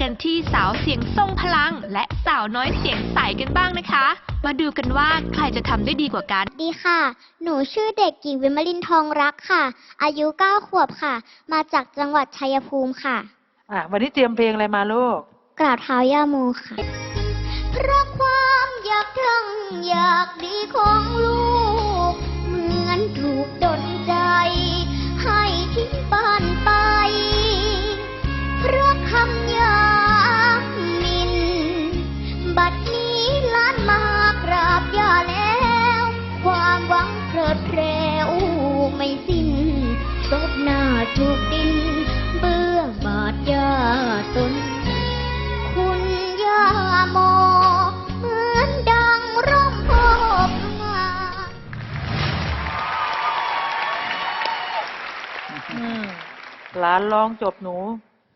กันที่สาวเสียงทรงพลัง และสาวน้อยเสียงใสกันบ้างนะคะ มาดูกันว่าใครจะทำได้ดีกว่ากัน ดีค่ะ หนูชื่อเด็กหญิงวิมลินทองรักค่ะ อายุ 9 ขวบค่ะ มาจากจังหวัดชัยภูมิค่ะ อะวันนี้เตรียมเพลงอะไรมาลูก กราบเท้าย่าโมค่ะ เพราะความอยากทั้งอยากดีของ ถูกดิน เบื่อบาดยาตนคุณยาโมเหมือนดังร่มโพบงาอืมหลานร้องจบหนู